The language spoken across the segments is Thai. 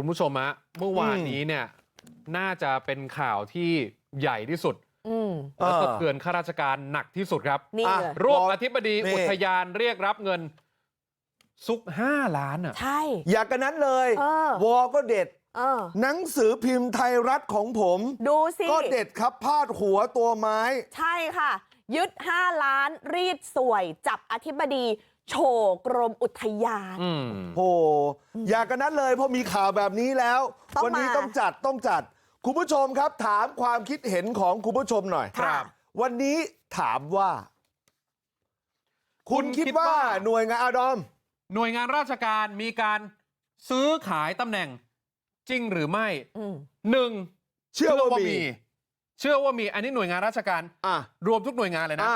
คุณผู้ชมฮะเมื่อวานนี้เนี่ยน่าจะเป็นข่าวที่ใหญ่ที่สุดอืมและเออสะเทือนข้าราชการหนักที่สุดครับนี่อะเลยรวบบอกอธิบดีนี่อุทยานเรียกรับเงินซุกห้าล้านอะใช่อยากกันนั้นเลยเออวอก็เด็ดเออหนังสือพิมพ์ไทยรัฐของผมดูสิก็เด็ดครับพาดหัวตัวไม้ใช่ค่ะยึด5ล้านรีดสวยจับอธิบดี โฉกรมอุทยานอืมโหอยากกันนั้นเลยเพราะมีข่าวแบบนี้แล้วต้องวันี้มาต้องจัดต้องจัดคุณผู้ชมครับถามความคิดเห็นของคุณผู้ชมหน่อยครับวันนี้ถามว่า คุณคุณคิดคิดว่าว่าหน่วยงานอาดอม หน่วยงานราชการมีการซื้อขายตำแหน่งจริงหรือไม่อืมหนึ่งเชื่อว่ามี เชื่อว่ามี อันนี้หน่วยงานราชการอะรวมทุกหน่วยงานเลยนะ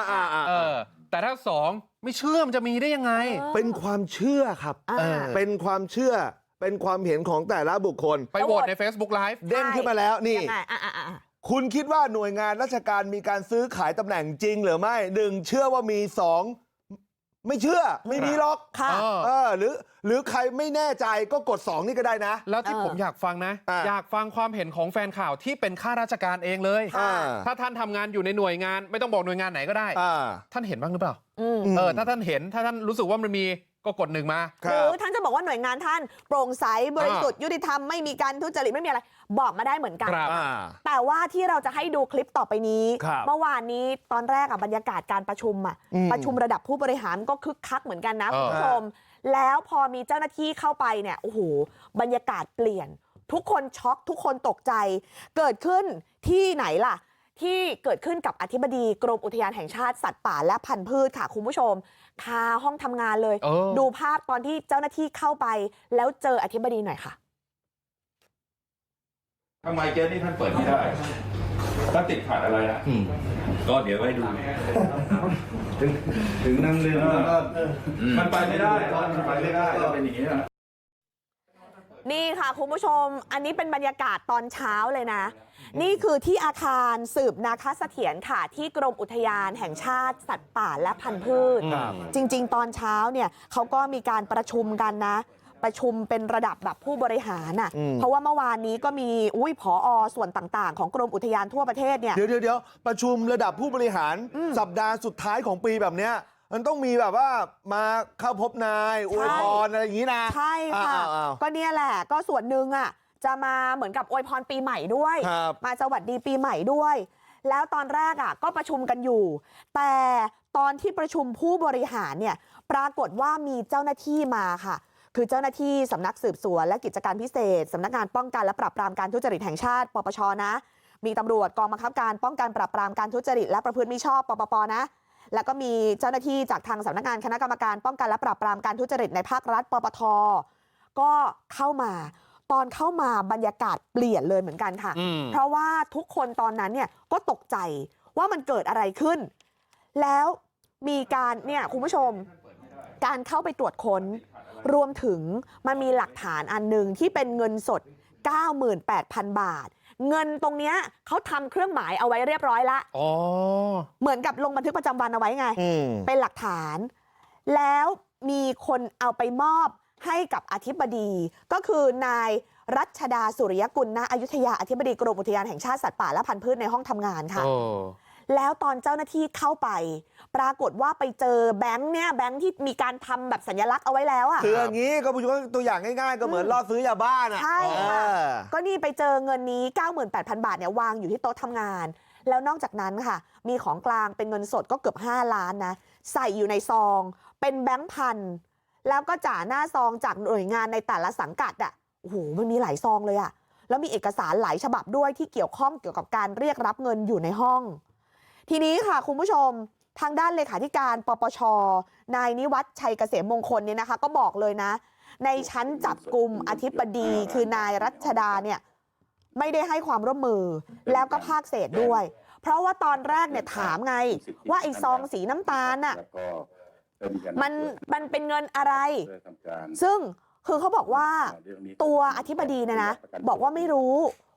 อ่าอ่าอ่าเออแต่ถ้าสองไม่เชื่อมันจะมีได้ยังไงเออเป็นความเชื่อครับอ่าเออเป็นความเชื่อเป็นความเห็นของแต่ละบุคคลไปโหวตใน Facebook Live เด้งขึ้นมาแล้วนี่ยังไงอะอะอะอะคุณคิดว่าหน่วยงานราชการมีการซื้อขายตำแหน่งจริงหรือไม่หนึ่งเชื่อว่ามีสอง ไม่เชื่อไม่มีหรอกค่ะเออเออหรือหรือใครไม่แน่ใจก็กดสองนี่ก็ได้นะแล้วที่เออผมอยากฟังนะอะอยากฟังความเห็นของแฟนข่าวที่เป็นข้าราชการเองเลยอ่าถ้าท่านทำงานอยู่ในหน่วยงานไม่ต้องบอกหน่วยงานไหนก็ได้อ่าท่านเห็นบ้างหรือเปล่าอืมมเออถ้าท่านเห็นถ้าท่านรู้สึกว่ามันมี ก็กดหนึ่งมาคหรัรืบอท่านจะบอกว่าหน่วยงานท่านโปร่งใสบริสุทธิ์ยุติธรรมไม่มีการทุจริตไม่มีอะไรบอกมาได้เหมือนกันครับอ่าแต่ว่าที่เราจะให้ดูคลิปต่อไปนี้ครับเมื่อวานนี้ตอนแรกอะบรรยากาศการประชุมอะอืมประชุมระดับผู้บริหารก็คึกคักเหมือนกันนะเออคุณผู้ชมแล้วพอมีเจ้าหน้าที่เข้าไปเนี่ยโอ้โหบรรยากาศเปลี่ยนทุกคนช็อกทุกคนตกใจเกิดขึ้นที่ไหนล่ะ ที่เกิดขึ้นกับอธิบดีกรมอุทยานแห่งชาติสัตว์ป่าและพันธุ์พืชค่ะคุณผู้ชมคาห้องทำงานเลยเออดูภาพตอนที่เจ้าหน้าที่เข้าไปแล้วเจออธิบดีหน่อยค่ะทำไมเกสนี่ท่านเปิดไม่ได้ท่านติดขัดอะไรนะก็เดี๋ยวไว้ดูถึงถึงนั่งเรือแล้วก็มันไปไม่ได้มันไปไม่ได้ก็เป็นอย่างนี้นะ นี่ค่ะคุณผู้ชมอันนี้เป็นบรรยากาศตอนเช้าเลยนะนี่คือที่อาคารสืบนาคเสถียรค่ะที่กรมอุทยานแห่งชาติสัตว์ป่าและพันธุ์พืชครับจริงๆตอนเช้าเนี่ยเขาก็มีการประชุมกันนะประชุมเป็นระดับแบบผู้บริหารน่ะอืมเพราะว่าเมื่อวานนี้ก็มีอุ้ยผอส่วนต่างๆ ของกรมอุทยานทั่วประเทศเนี่ยเดี๋ยวเดี๋ยวเดี๋ยวประชุมระดับผู้บริหารอืมสัปดาห์สุดท้ายของปีแบบเนี้ย มันต้องมีแบบว่ามาเข้าพบนายอวยพรอะไรอย่างนี้นะใช่ค่ะอ้าวอ้าวก็เนี่ยแหละก็ส่วนหนึ่งอะจะมาเหมือนกับอวยพรปีใหม่ด้วยครับมาสวัสดีปีใหม่ด้วยแล้วตอนแรกอะก็ประชุมกันอยู่ แต่ตอนที่ประชุมผู้บริหารเนี่ยปรากฏว่ามีเจ้าหน้าที่มาค่ะ คือเจ้าหน้าที่สำนักสืบสวนและกิจการพิเศษสำนักงานป้องกันและปราบปรามการทุจริตแห่งชาติ ปปชนะ มีตำรวจกองบังคับการป้องกันปราบปรามการทุจริตและประพฤติมิชอบปปปนะ แล้วก็มีเจ้าหน้าที่จากทางสำนักงานคณะกรรมการป้องกันและปราบปรามการทุจริตในภาครัฐปปทก็เข้ามาตอนเข้ามาบรรยากาศเปลี่ยนเลยเหมือนกันค่ะอืมเพราะว่าทุกคนตอนนั้นเนี่ยก็ตกใจว่ามันเกิดอะไรขึ้น แล้วมีการเนี่ยคุณผู้ชมการเข้าไปตรวจค้น รวมถึงมันมีหลักฐานอันหนึ่งที่เป็นเงินสด 98,000 บาท เงินตรงเนี้ยเขาทำเครื่องหมายเอาไว้เรียบร้อยละอ๋อเหมือนกับลงบันทึกประจำวันเอาไว้ไงอืมเป็นหลักฐานแล้วมีคนเอาไปมอบให้กับอธิบดีก็คือนายรัชดาสุริยกุลณอยุธยาอธิบดีกรมอุทยานแห่งชาติสัตว์ป่าและพันธุ์พืชในห้องทำงานค่ะโอ้ แล้วตอนเจ้าหน้าที่เข้าไปปรากฏว่าไปเจอแบงค์เนี่ยแบงค์ที่มีการทำแบบสัญลักษณ์เอาไว้แล้วอะคืออย่างนี้ก็ผู้ชมตัวอย่างง่ายๆก็เหมือนล่อซื้อยาบ้าน่ะใช่ค่ะเออก็นี่ไปเจอเงินนี้98,000 บาทเนี่ยวางอยู่ที่โต๊ะทำงาน แล้วนอกจากนั้นค่ะ มีของกลางเป็นเงินสดก็เกือบ 5 ล้านนะใส่อยู่ในซอง เป็นแบงค์พันแล้วก็จ่าหน้าซองจากหน่วยงานในแต่ละสังกัดอะโอ้โหมันมีหลายซองเลยอะแล้วมีเอกสารหลายฉบับด้วยที่เกี่ยวข้องเกี่ยวกับการเรียกรับเงินอยู่ในห้อง ทีนี้ค่ะคุณผู้ชมทางด้านเลขาธิการปปชนายนิวัฒน์ชัยเกษมมงคลเนี่ยนะคะก็บอกเลยนะในชั้นจับกลุ่มอธิบดีคือนายรัชดาเนี่ยไม่ได้ให้ความร่วมมือแล้วก็ภาคเศษด้วยเพราะว่าตอนแรกเนี่ยถามไงว่าไอ้ซองสีน้ำตาลน่ะมันมันเป็นเงินอะไร ซึ่งคือเขาบอกว่าตัวอธิบดีเนี่ยนะบอกว่าไม่รู้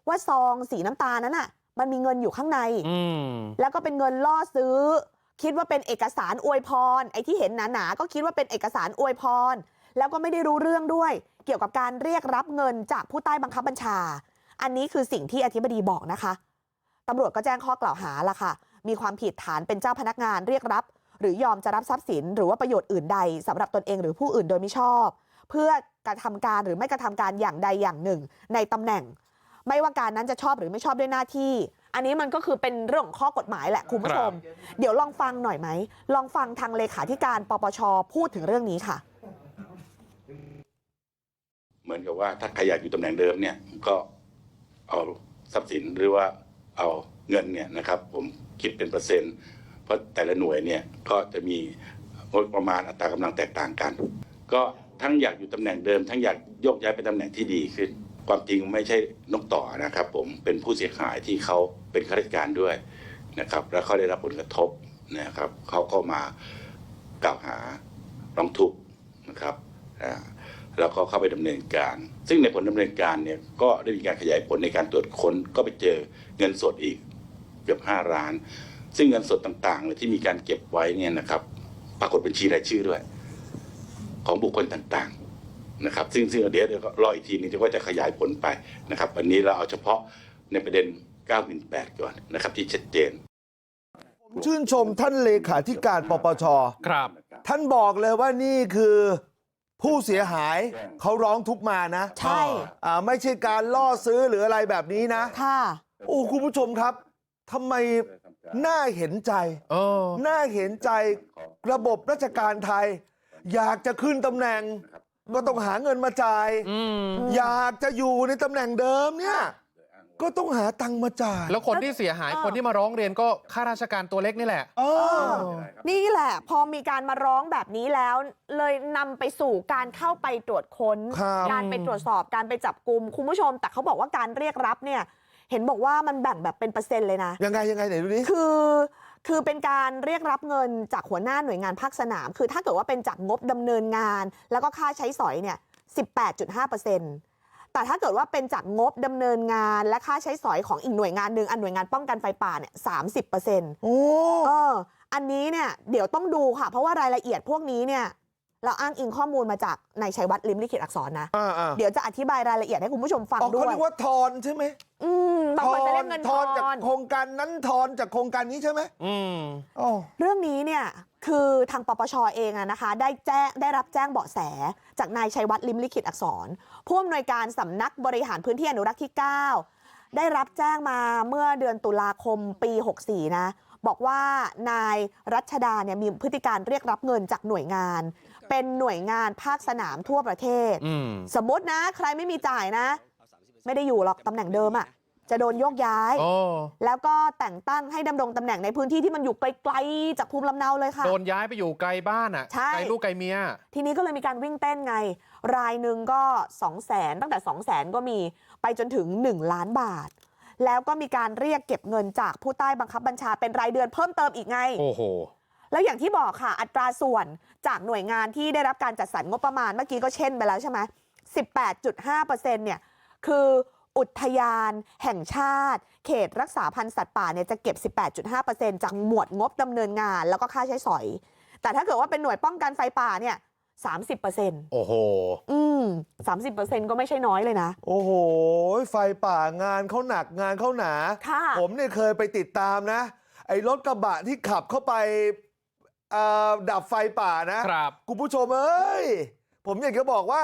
ว่าซองสีน้ำตาลนั้นน่ะ มันมีเงินอยู่ข้างในอืมแล้วก็เป็นเงินล่อซื้อคิดว่าเป็นเอกสารอวยพรไอ้ที่เห็นหนาๆก็คิดว่าเป็นเอกสารอวยพรแล้วก็ไม่ได้รู้เรื่องด้วยเกี่ยวกับการเรียกรับเงินจากผู้ใต้บังคับบัญชา อันนี้คือสิ่งที่อธิบดีบอกนะคะตำรวจก็แจ้งข้อกล่าวหาละค่ะ มีความผิดฐานเป็นเจ้าพนักงานเรียกรับ หรือยอมจะรับทรัพย์สิน หรือว่าประโยชน์อื่นใดสำหรับตนเองหรือผู้อื่นโดยมิชอบ เพื่อกระทำการหรือไม่กระทำการอย่างใดอย่างหนึ่ง ในตำแหน่ง ไม่ว่าการนั้นจะชอบหรือไม่ชอบด้วยหน้าที่อันนี้มันก็คือเป็นเรื่องของข้อกฎหมายแหละคุณผู้ชมเดี๋ยวลองฟังหน่อยไหมลองฟังทางเลขาธิการปปชพูดถึงเรื่องนี้ค่ะเหมือนกับว่าถ้าใครอยากอยู่ตำแหน่งเดิมเนี่ยก็เอาทรัพย์สินหรือว่าเอาเงินเนี่ยนะครับ ผมคิดเป็นเปอร์เซ็นต์ เพราะแต่ละหน่วยเนี่ยก็จะมีงบประมาณอัตรากำลังแตกต่างกัน ก็ทั้งอยากอยู่ตำแหน่งเดิม ทั้งอยากโยกย้ายไปตำแหน่งที่ดีขึ้น ความจริงไม่ใช่นกต่อนะครับ ผมเป็นผู้เสียหายที่เขาเป็นข้าราชการด้วยนะครับ แล้วเขาได้รับผลกระทบนะครับเขาก็มากล่าวหาร้องทุกข์นะครับแล้วก็เข้าไปดำเนินการ ซึ่งในผลดำเนินการเนี่ยก็ได้มีการขยายผลในการตรวจค้น ก็ไปเจอเงินสดอีกเกือบ5ล้าน ซึ่งเงินสดต่างๆที่มีการเก็บไว้เนี่ยนะครับ ปรากฏบัญชีรายชื่อด้วย ของบุคคลต่างๆ นะครับซึ่งซึ่งเดี๋ยวเดี๋ยวก็รออีกทีนึงจะว่าจะขยายผลไปนะครับวันนี้เราเอาเฉพาะในประเด็น98ก่อนนะครับที่ชัดเจน ผมชื่นชมท่านเลขาธิการปปช ครับ ท่านบอกเลยว่านี่คือผู้เสียหายเขาร้องทุกข์มานะใช่ อ่าไม่ใช่การล่อซื้อหรืออะไรแบบนี้นะ ค่ะ โอ้คุณผู้ชมครับทำไมน่าเห็นใจ เออ น่าเห็นใจระบบราชการไทย อยากจะขึ้นตำแหน่ง ก็ต้องหาเงินมาจ่ายอืมอยากจะอยู่ในตำแหน่งเดิมเนี่ยก็ต้องหาตังค์มาจ่ายแล้วคนที่เสียหายเออคนที่มาร้องเรียนก็ข้าราชการตัวเล็กนี่แหละเออนี่แหละพอมีการมาร้องแบบนี้แล้วเลยนำไปสู่การเข้าไปตรวจค้นครับการไปตรวจสอบการไปจับกลุ่มคุณผู้ชม แต่เขาบอกว่าการเรียกรับเนี่ยเห็นบอกว่ามันแบ่งแบบเป็นเปอร์เซ็นต์เลยนะยังไงยังไงไหนดูดิคือ คือเป็นการเรียกรับเงินจากหัวหน้าหน่วยงานภาคสนามคือถ้าเกิดว่าเป็นจากงบดำเนินงาน แล้วก็ค่าใช้สอยเนี่ย18.5%แต่ถ้าเกิดว่าเป็นจากงบดำเนินงานและค่าใช้สอยของอีกหน่วยงานหนึ่งอันหน่วยงานป้องกันไฟป่าเนี่ย30%โอ้เอออันนี้เนี่ยเดี๋ยวต้องดูค่ะเพราะว่ารายละเอียดพวกนี้เนี่ย เราอ้างอิงข้อมูลมาจากนายชัยวัฒน์ลิมลิขิตอักษรนะอ่าอ่าเดี๋ยวจะอธิบายรายละเอียดให้คุณผู้ชมฟังอ๋อด้เขาวยเรียกว่าทอนใช่ไหมอืมบางคนจะเรียกเงินททออนจากนโครงการนั้นทอนจากโครงการนี้ใช่ไหมอืมอ๋อเรื่องนี้เนี่ยคือทางปปชเองอะนะคะได้แจ้งได้รับแจ้งเบาะแส จากนายชัยวัฒน์ลิมลิขิตอักษร ผู้อำนวยการสำนักบริหารพื้นที่อนุรักษ์ที่ 9 ได้รับแจ้งมาเมื่อเดือนตุลาคมปี 64 นะ บอกว่านายรัชดาเนี่ยมีพฤติการเรียกรับเงินจากหน่วยงานเป็นหน่วยงานภาคสนามทั่วประเทศอืมสมมตินะใครไม่มีจ่ายนะไม่ได้อยู่หรอกตำแหน่งเดิมอะจะโดนโยกย้ายโอ้แล้วก็แต่งตั้งให้ดำรงตำแหน่งในพื้นที่ที่มันอยู่ไกลๆจากภูมิลำเนาเลยค่ะโดนย้ายไปอยู่ไกลบ้านอะใช่ไกลลูกไกลเมียทีนี้ก็เลยมีการวิ่งเต้นไง รายหนึ่งก็2 0 0แสนตั้งแต่2 0 0แสนก็มีไปจนถึง1ล้านบาท แล้วก็มีการเรียกเก็บเงินจากผู้ใต้บังคับบัญชาเป็นรายเดือนเพิ่มเติมอีกไงโอ้โหแล้วอย่างที่บอกค่ะอัตราส่วนจากหน่วยงานที่ได้รับการจัดสรรงบประมาณเมื่อกี้ก็เช่นไปแล้วใช่ไหม18.5%เนี่ยคืออุทยานแห่งชาติ เขตรักษาพันธุ์สัตว์ป่าเนี่ยจะเก็บ 18.5%จากหมวดงบดำเนินงานแล้วก็ค่าใช้สอย แต่ถ้าเกิดว่าเป็นหน่วยป้องกันไฟป่าเนี่ย30% โอ้โหอืม30%ก็ไม่ใช่น้อยเลยนะโอ้โหไฟป่างานเขาหนักงานเขาหนาค่ะผมเนี่ยเคยไปติดตามนะไอ้รถกระบะที่ขับเข้าไปเอ่อดับไฟป่านะครับคุณผู้ชมเอ้ยผมอยากจะบอกว่า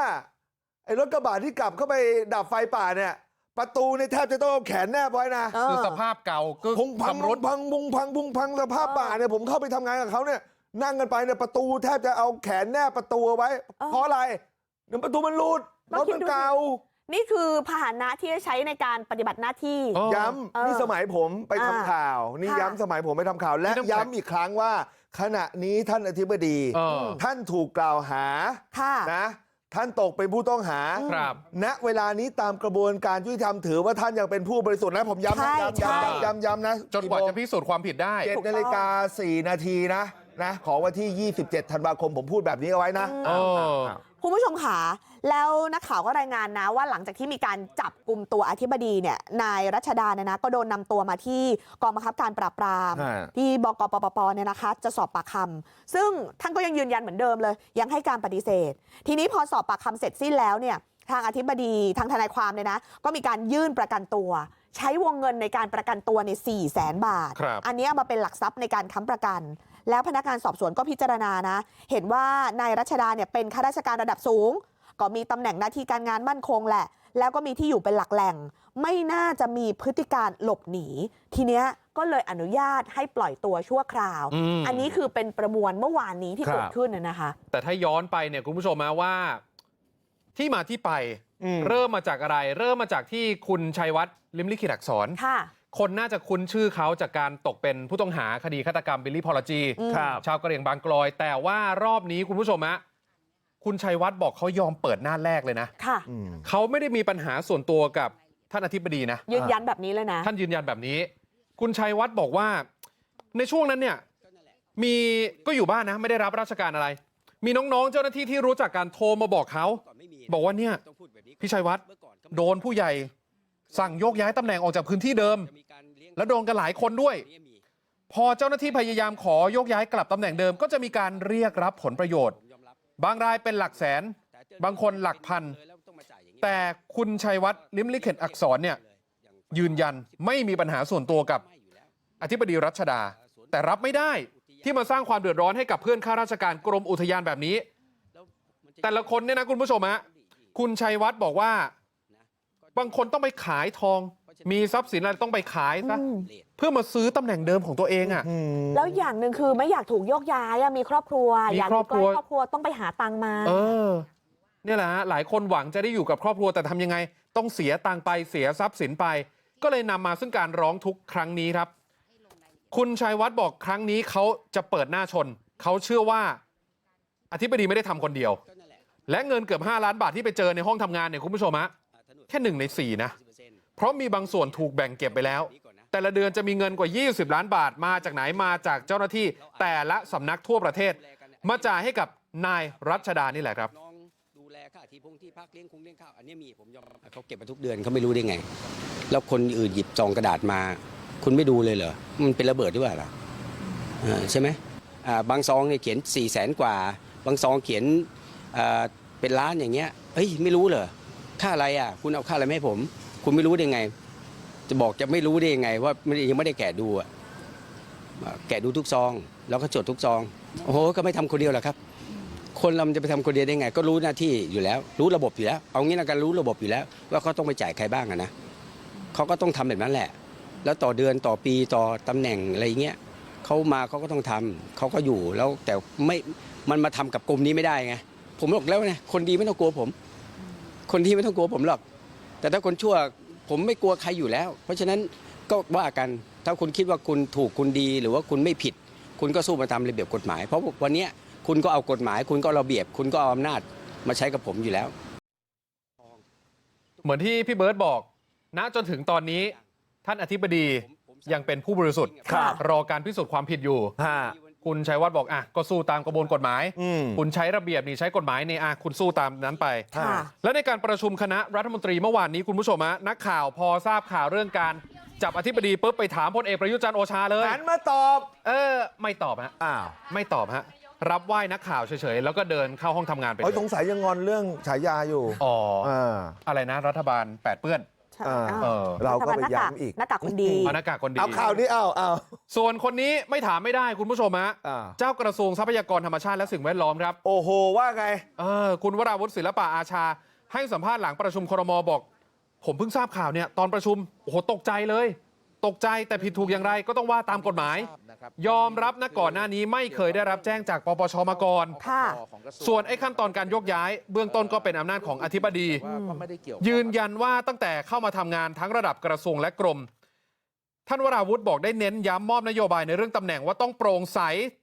ไอ้รถกระบะที่กลับเข้าไปดับไฟป่าเนี่ยประตูเนี่ยแทบจะต้องเอาแขนแนบไว้นะเออคือสภาพเก่าก็พุงพังชำรุพุดงพังพุงพังพุงพังสภาพป่าเนี่ยผมเข้าไปทำงานกับเขาเนี่ย นั่งกันไปเนี่ยประตูแทบจะเอาแขนแนบประตูเอาไว้เออเพราะอะไรเดี๋ยวประตูมันรูดแล้วรถคิดมันดูสิเก่านี่คือพาหนะที่จะใช้ในการปฏิบัติหน้าที่เออย้เออำนี่สมัยผมไปทำอ่าข่าว นี่ค่ะย้ำสมัยผมไปทำข่าว และนี่ต้องย้ำอีกครั้งว่า ขณะนี้ท่านอธิบดีเออท่านถูกกล่าวหาค่ะนะท่านตกเป็นผู้ต้องหาครับณเวลานี้ตามกระบวนการยุติธรรมถือว่าท่านยังเป็นผู้บริสุทธิ์นะ ผมย้ำใช่นะย้ำใช่ย้ำย้ำย้ำนะ จนกว่าจะพิสูจน์ความผิดได้เจ็ดนาฬิกาสี่นาทีนะ นะของวันที่27ธันวาคมผมพูดแบบนี้เอาไว้นะเออคุณผู้ชมค่ะแล้วนักข่าวก็รายงานนะว่าหลังจากที่มีการจับกลุ่มตัวอธิบดีเนี่ยนายรัชดาเนี่ยนะก็โดนนำตัวมาที่กองบังคับการปราบปรามฮะที่บกปปปเนี่ยนะคะจะสอบปากคำซึ่งท่านก็ยังยืนยันเหมือนเดิมเลย ยังให้การปฏิเสธ ทีนี้พอสอบปากคำเสร็จสิ้นแล้วเนี่ยทางอธิบดีทางทนายความเนี่ยนะก็มีการยื่นประกันตัว ใช้วงเงินในการประกันตัวใน4 0 0แสนบาทครับอันนี้เอามาเป็นหลักทรัพย์ในการค้ำประกัน แล้วพนักงานสอบสวนก็พิจารณานะเห็นว่านายรัชดาเนี่ยเป็นข้าราชการระดับสูงก็มีตำแหน่งหน้าที่การงานมั่นคงแหละแล้วก็มีที่อยู่เป็นหลักแหล่งไม่น่าจะมีพฤติการหลบหนีทีเนี้ยก็เลยอนุญาตให้ปล่อยตัวชั่วคราวอืมอันนี้คือเป็นประมวลเมื่อวานนี้ที่ครับเกิดขึ้นน่ะนะคะ แต่ถ้าย้อนไปเนี่ยคุณผู้ชมนะว่า ที่มาที่ไปอืมเริ่มมาจากอะไร เริ่มมาจากที่คุณชัยวัฒน์ลิมลิขิตอักษรค่ะ คนน่าจะคุ้นชื่อเขาจากการตกเป็นผู้ต้องหาคดีฆาตกรรมบิลลี่พอลจีอืมครับชาวกะเหรี่ยงบางกลอยแต่ว่ารอบนี้คุณผู้ชมฮะคุณชัยวัฒน์บอกเขายอมเปิดหน้าแรกเลยนะค่ะอืมเขาไม่ได้มีปัญหาส่วนตัวกับท่านอธิบดีนะยืนยันแบบนี้เลยนะท่านยืนยันแบบนี้ คุณชัยวัฒน์บอกว่าในช่วงนั้นเนี่ยมีก็อยู่บ้านนะไม่ได้รับราชการอะไร มีน้องๆ เจ้าหน้าที่ที่รู้จักการโทรมาบอกเขาบอกว่าเนี่ยพี่ชัยวัฒน์โดนผู้ใหญ่ สั่งโยกย้ายตำแหน่งออกจากพื้นที่เดิมแล้วโดนกันหลายคนด้วยพอเจ้าหน้าที่พยายามขอโยกย้ายกลับตำแหน่งเดิมก็จะมีการเรียกรับผลประโยชน์บางรายเป็นหลักแสนบางคนหลักพันแต่คุณชัยวัฒน์ลิมลิข็ตอักษรเนี่ยยืนยันไม่มีปัญหาส่วนตัวกับอธิบดีรัชดาแต่รับไม่ได้ที่มาสร้างความเดือดร้อนให้กับเพื่อนข้าราชการกรมอุทยานแบบนี้แต่ละคนเนี่ยนะคุณผู้ชมฮะคุณชัยวัฒน์บอกว่า บางคนต้องไปขายทองมีทรัพย์สินอะไรต้องไปขายซะอืมเพื่อมาซื้อตำแหน่งเดิมของตัวเองอะอืมแล้วอย่างหนึ่งคือไม่อยากถูกโยกย้ายอะมีครอบครัวมีอยากครอบครัวใกล้ครอบครัวต้องไปหาตังค์มาเออเนี่ยแหละฮะหลายคนหวังจะได้อยู่กับครอบครัวแต่ทำยังไงต้องเสียตังค์ไปเสียทรัพย์สินไป ก็เลยนำมาซึ่งการร้องทุกข์ครั้งนี้ครับ คุณชัยวัฒน์บอกครั้งนี้เขาจะเปิดหน้าชนเขาเชื่อว่า อธิบดีไม่ได้ทำคนเดียว และเงินเกือบ 5 ล้านบาทที่ไปเจอในห้องทำงานเนี่ยคุณผู้ชมฮะ แค่หนึ่งในสี่นะเพราะมีบางส่วนถูกแบ่งเก็บไปแล้ว แต่ละเดือนจะมีเงินกว่า 20 ล้านบาทมาจากไหนมาจากเจ้าหน้าที่แต่ละสำนักทั่วประเทศ มาจ่ายให้กับนายรัชดานี่แหละครับูแลค่าที่พงที่พักเลี้ยงคงเลี้ยงข้าวอันนี้มีผมยอมรับเขาเก็บมาทุกเดือนเขาไม่รู้ได้ไง แล้วคนอื่นหยิบซองกระดาษมา คุณไม่ดูเลยเหรอมันเป็นระเบิดหรือเปล่าล่ะเอใช่ไหมบางซองเนี่ยเขียน4ี่แสนกว่า บางซองเขียนเป็นล้านอย่างเงี้ยเอ้ยไม่รู้เหรอ ค่าอะไรอะ คุณเอาค่าอะไรมาให้ผม คุณไม่รู้ได้ไง จะบอกจะไม่รู้ได้ยังไง ว่าไม่ได้ยังไม่ได้แกะดูอะแกะดูทุกซอง แล้วก็จดทุกซองโอ้โหก็ไม่ทำคนเดียวหรอกครับ คนเราจะไปทำคนเดียวได้ไง ก็รู้หน้าที่อยู่แล้ว รู้ระบบอยู่แล้ว เอางี้ละกันรู้ระบบอยู่แล้ว ว่าเขาต้องไปจ่ายใครบ้างอะนะเขาก็ต้องทำแบบนั้นแหละ แล้วต่อเดือนต่อปีต่อตำแหน่งอะไรเงี้ยเขามาเขาก็ต้องทำเขาก็อยู่แล้วแต่ไม่มันมาทำกับกรมนี้ไม่ได้ไงผมบอกแล้วไงคนดีไม่ต้องกลัวผม คนที่ไม่ต้องกลัวผมหรอก แต่ถ้าคนชั่วผมไม่กลัวใครอยู่แล้ว เพราะฉะนั้นก็ว่ากันถ้าคุณคิดว่าคุณถูกคุณดี หรือว่าคุณไม่ผิด คุณก็สู้มาตามระเบียบกฎหมาย เพราะวันเนี้ยคุณก็เอากฎหมาย คุณก็เอาระเบียบ คุณก็เอาอำนาจมาใช้กับผมอยู่แล้ว เหมือนที่พี่เบิร์ตบอก ณจนถึงตอนนี้ท่านอธิบดียังเป็นผู้บริสุทธิ์ครับรอการพิสูจน์ความผิดอยู่ฮะ คุณชัยวัฒน์บอกอะก็สู้ตามกระบวนกฎหมายอืมคุณใช้ระเบียบนี่ใช้กฎหมายนี่อะคุณสู้ตามนั้นไปค่ะและในการประชุมคณะรัฐมนตรีเมื่อวานนี้คุณผู้ชมฮะนักข่าวพอทราบข่าวเรื่องการจับอธิบดีปุ๊บไปถามพลเอกประยุทธ์จันทร์โอชาเลยหันมาตอบ เออ ไม่ตอบฮะอ้าวไม่ตอบฮะรับไหว้นักข่าวเฉยๆ แล้วก็เดินเข้าห้องทำงานไปเลเอ้ยยสงสัยยังงอนเรื่องฉายาอยู่อ๋ออ่าอะไรนะรัฐบาลแปดเปื้อนใช่อ่าอ้าว เออเราก็ไปรัฐบลหน้ากากย้ำอีกหน้ากากคนดีเอาหน้ากากคนดีเอาข่าวนี้เอาเอาส่วนคนนี้ไม่ถามไม่ได้คุณผู้ชมฮะอ่าเจ้ากระทรวงทรัพยากรธรรมชาติและสิ่งแวดล้อมครับ โอ้โหว่าไงเออคุณวราวุฒิศิลปะอาชา ให้สัมภาษณ์หลังประชุมครมบอก ผมเพิ่งทราบข่าวเนี่ยตอนประชุมโอ้โหตกใจเลย ตกใจแต่ผิดถูกอย่างไรก็ต้องว่าตามกฎหมายยอมรับนะก่อนหน้านี้ไม่เคยได้รับแจ้งจากปปชมาก่อนค่ะส่วนไอ้ขั้นตอนการยกย้ายเบื้องต้นก็เป็นอำนาจของอธิบดียืนยันว่าตั้งแต่เข้ามาทำงานทั้งระดับกระทรวงและกรมท่านวราวุธบอกได้เน้นย้ำมอบนโยบายในเรื่องตำแหน่งว่าต้องโปร่งใส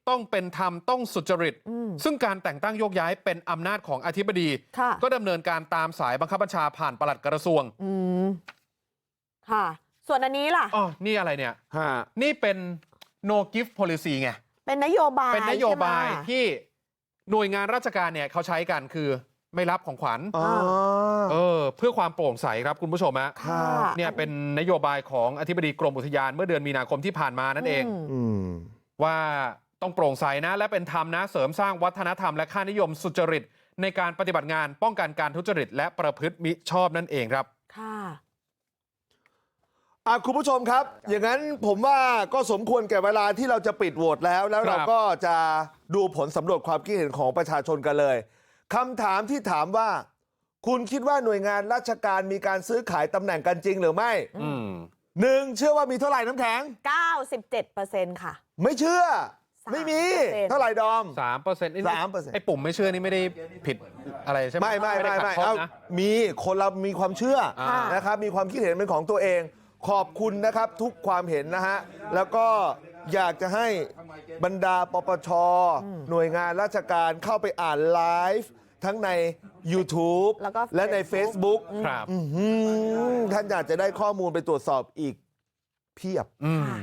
ต้องเป็นธรรมต้องสุจริตอืมซึ่งการแต่งตั้งโยกย้ายเป็นอำนาจของอธิบดีค่ะก็ดำเนินการตามสายบังคับบัญชาผ่านปลัดกระทรวงอืมค่ะ ส่วนอันนี้ล่ะอ๋อนี่อะไรเนี่ยฮะนี่เป็น no gift policy ไงเป็นนโยบายเป็นนโยบายใช่ไหมที่หน่วยงานราชการเนี่ยเขาใช้กันคือไม่รับของขวัญอ๋อเออเพื่อความโปร่งใสครับคุณผู้ชมฮะค่ะเนี่ยเป็นนโยบายของอธิบดีกรมอุทยานเมื่อเดือนมีนาคมที่ผ่านมานั่นเองมอืมว่าต้องโปร่งใสนะ และเป็นธรรมนะเสริมสร้างวัฒนธรรมและค่านิยมสุจริตในการปฏิบัติงานป้องกันการทุจริตและประพฤติมิชอบนั่นเองครับ ค่ะอะคุณผู้ชมครับ อย่างนั้นผมว่าก็สมควรแก่เวลาที่เราจะปิดโหวตแล้ว แล้วครับเราก็จะดูผลสำรวจความคิดเห็นของประชาชนกันเลยคำถามที่ถามว่า คุณคิดว่าหน่วยงานราชการมีการซื้อขายตำแหน่งกันจริงหรือไม่อืมหนึ่งเชื่อว่ามีเท่าไหร่น้ำแข็ง 97%ค่ะ ไม่เชื่อ3%ไม่มี เท่าไหร่ดอม สามเปอร์เซ็นต์3%ไอ้ปุ่มไม่เชื่อนี่ไม่ได้ผิดอะไรใช่ไหมไม่ไม่ไม่ด้ไม่ขัดข้เอาองนะมีคนเรามีความเชื่ออ่านะครับมีความคิดเห็นเป็นของตัวเอง ขอบคุณนะครับทุกความเห็นนะฮะแล้วก็อยากจะให้บรรดาปปชหน่วยงานราชการเข้าไปอ่านไลฟ์ทั้งใน YouTube แล้วก็และใน Facebook Facebook ครับอื้อหือท่านอยากจะได้ข้อมูลไปตรวจสอบอีกเพียบอืมค่ะ